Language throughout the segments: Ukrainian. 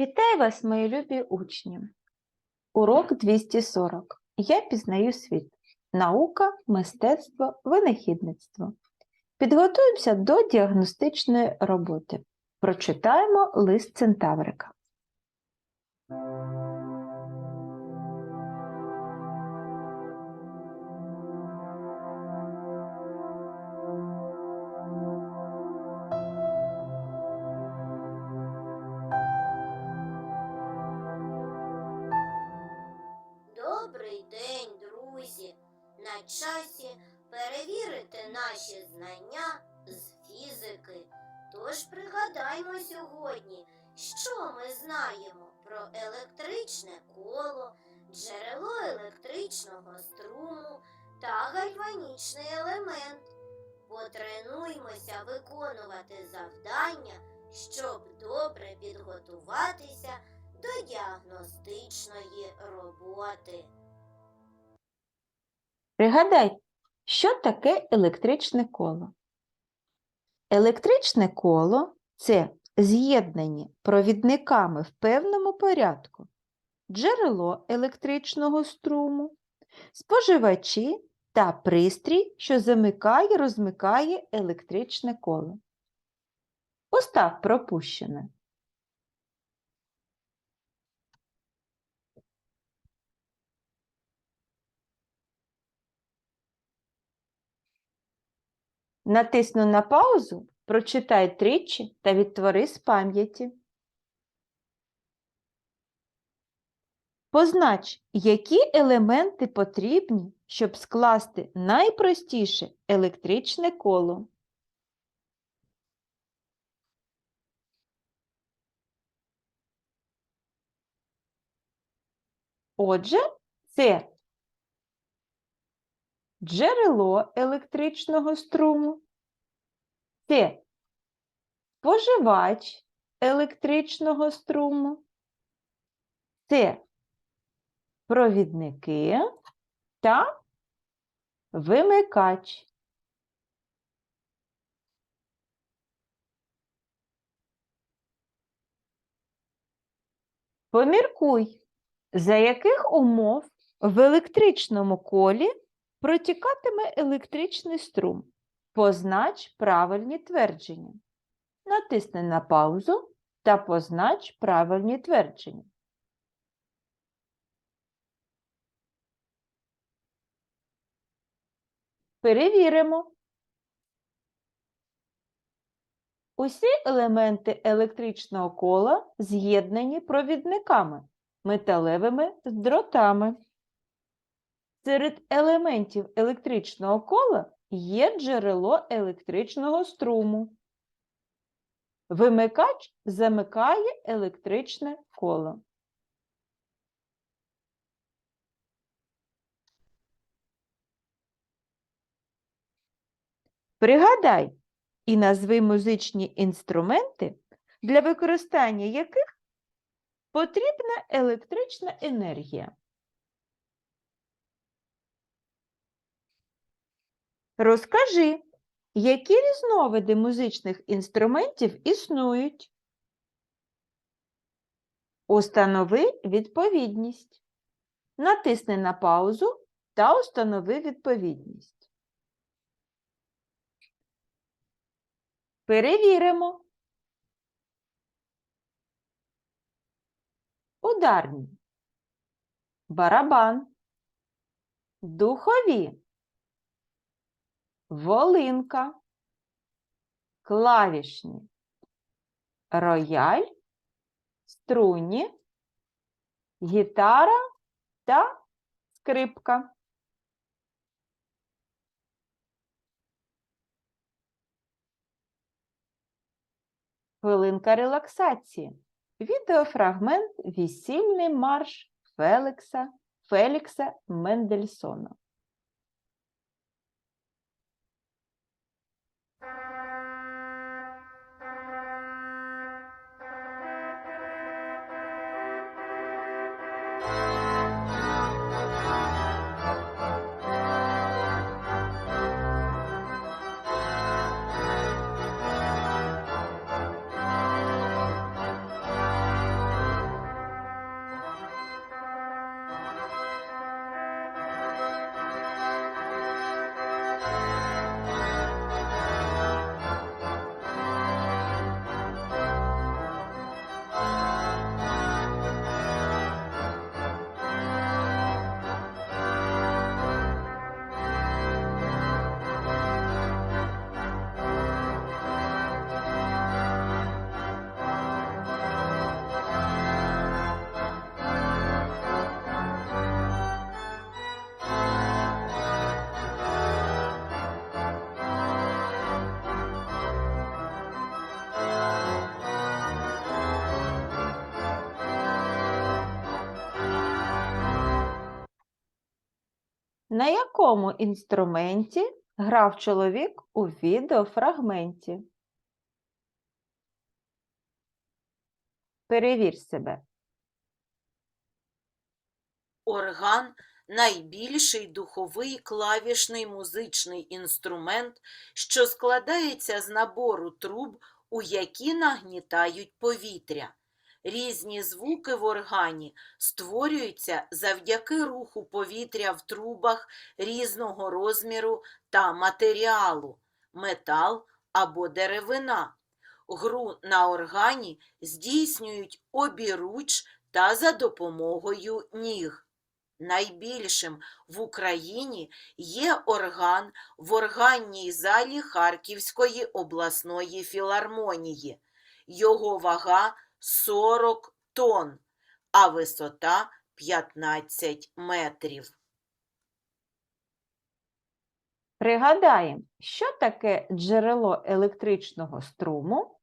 Вітаю вас, мої любі учні! Урок 240. Я пізнаю світ. Наука, мистецтво, винахідництво. Підготуємося до діагностичної роботи. Прочитаємо лист Центаврика. На часі перевірити наші знання з фізики. Тож пригадаймо сьогодні, що ми знаємо про електричне коло, джерело електричного струму та гальванічний елемент. Потренуймося виконувати завдання, щоб добре підготуватися до діагностичної роботи. Пригадай, що таке електричне коло? Електричне коло це з'єднані провідниками в певному порядку джерело електричного струму, споживачі та пристрій, що замикає розмикає електричне коло. Постав пропущене. Натисну на паузу, прочитай тричі та відтвори з пам'яті. Познач, які елементи потрібні, щоб скласти найпростіше електричне коло. Отже, це джерело електричного струму, це споживач електричного струму, це провідники та вимикач. Поміркуй, за яких умов в електричному колі протікатиме електричний струм. Познач правильні твердження. Натисни на паузу та познач правильні твердження. Перевіримо. Усі елементи електричного кола з'єднані провідниками, металевими дротами. Серед елементів електричного кола є джерело електричного струму. Вимикач замикає електричне коло. Пригадай і назви музичні інструменти, для використання яких потрібна електрична енергія. Розкажи, які різновиди музичних інструментів існують? Установи відповідність. Натисни на паузу та установи відповідність. Перевіримо. Ударні. Барабан. Духові. Волинка. Клавішні. Рояль. Струнні. Гітара та скрипка. Хвилинка релаксації. Відеофрагмент Весільний марш Фелікса, Фелікса Мендельсона. На якому інструменті грав чоловік у відеофрагменті? Перевір себе. Орган найбільший духовий клавішний музичний інструмент, що складається з набору труб, у які нагнітають повітря. Різні звуки в органі створюються завдяки руху повітря в трубах різного розміру та матеріалу метал або деревина. Гру на органі здійснюють обіруч та за допомогою ніг. Найбільшим в Україні є орган в органній залі Харківської обласної філармонії. Його вага 40 тонн, а висота 15 метрів. Пригадаємо, що таке джерело електричного струму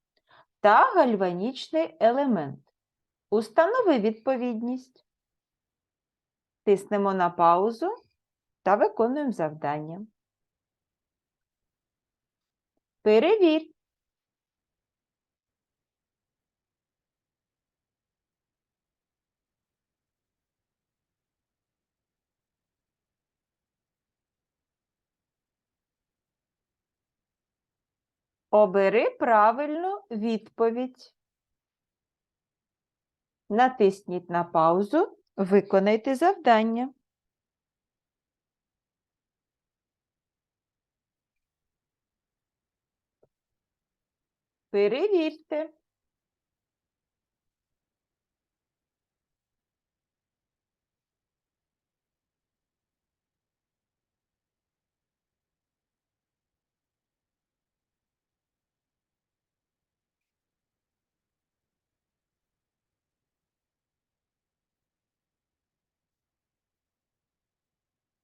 та гальванічний елемент. Установи відповідність. Тиснемо на паузу та виконуємо завдання. Перевір. Обери правильну відповідь. Натисніть на паузу, виконайте завдання. Перевірте.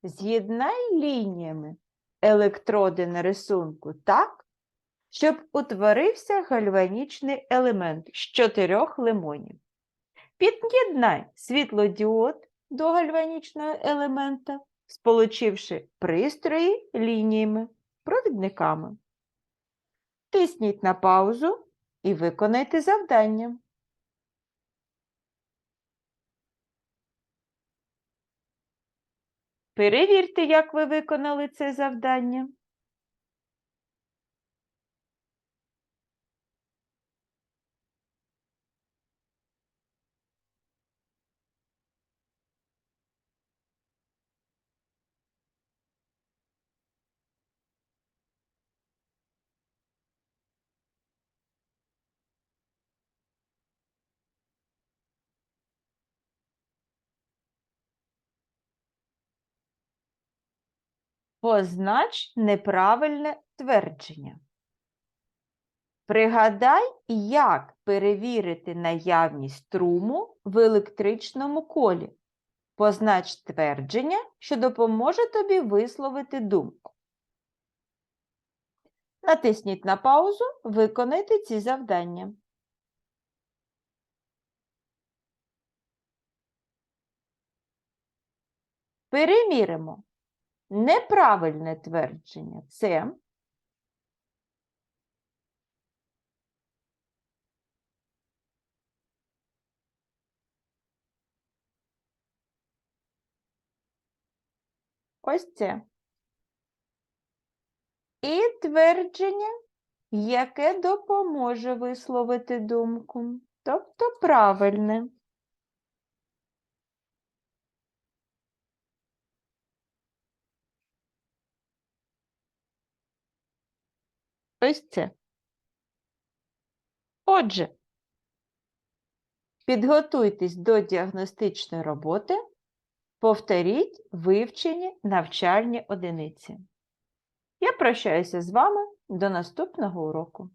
З'єднай лініями електроди на рисунку так, щоб утворився гальванічний елемент з чотирьох лимонів. Під'єднай світлодіод до гальванічного елемента, сполучивши пристрої лініями, провідниками. Тисніть на паузу і виконайте завдання. Перевірте, як ви виконали це завдання. Познач неправильне твердження. Пригадай, як перевірити наявність струму в електричному колі. Познач твердження, що допоможе тобі висловити думку. Натисніть на паузу, виконайте ці завдання. Переміримо. Неправильне твердження це ось це. І твердження, яке допоможе висловити думку, тобто правильне. Ось це. Отже, підготуйтесь до діагностичної роботи, повторіть вивчені навчальні одиниці. Я прощаюся з вами до наступного уроку.